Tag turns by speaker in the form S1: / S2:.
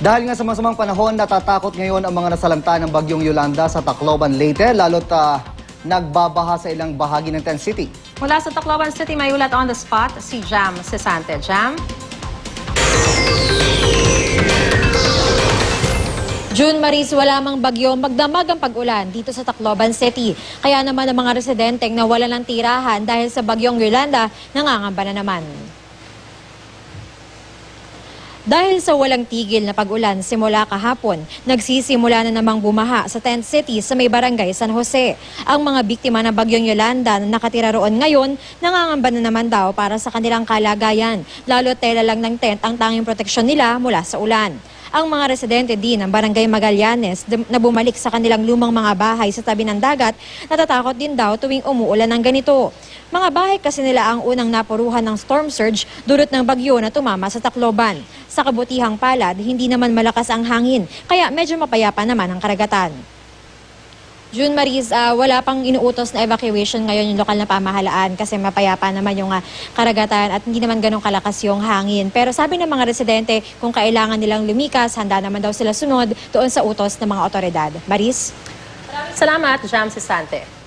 S1: Dahil nga sa masamang panahon, natatakot ngayon ang mga nasalanta ng bagyong Yolanda sa Tacloban, Leyte, lalo't ah, nagbabaha sa ilang bahagi ng Tent City.
S2: Mula sa Tacloban City, may ulat on the spot si Jam Cesante. Jam?
S3: June Maris, wala mang bagyo, magdamag ang pag-ulan dito sa Tacloban City. Kaya naman ang mga residenteng nawala ng tirahan dahil sa bagyong Yolanda, nangangamba na naman. Dahil sa walang tigil na pag-ulan simula kahapon, nagsisimula na namang bumaha sa Tent City sa may barangay San Jose. Ang mga biktima ng bagyong Yolanda na nakatira roon ngayon, nangangamba na naman daw para sa kanilang kalagayan. Lalo tela lang ng tent ang tanging proteksyon nila mula sa ulan. Ang mga residente din ng Barangay Magallanes na bumalik sa kanilang lumang mga bahay sa tabi ng dagat, natatakot din daw tuwing umuulan ng ganito. Mga bahay kasi nila ang unang napuruhan ng storm surge dulot ng bagyo na tumama sa Tacloban. Sa kabutihang palad, hindi naman malakas ang hangin, kaya medyo mapayapa naman ang karagatan. June Maris, ah, wala pang inuutos na evacuation ngayon yung lokal na pamahalaan kasi mapayapa naman yung ah, karagatan at hindi naman ganun kalakas yung hangin. Pero sabi ng mga residente, kung kailangan nilang lumikas, handa naman daw sila sunod doon sa utos ng mga otoridad. Maris?
S2: Salamat, Jam Cesante.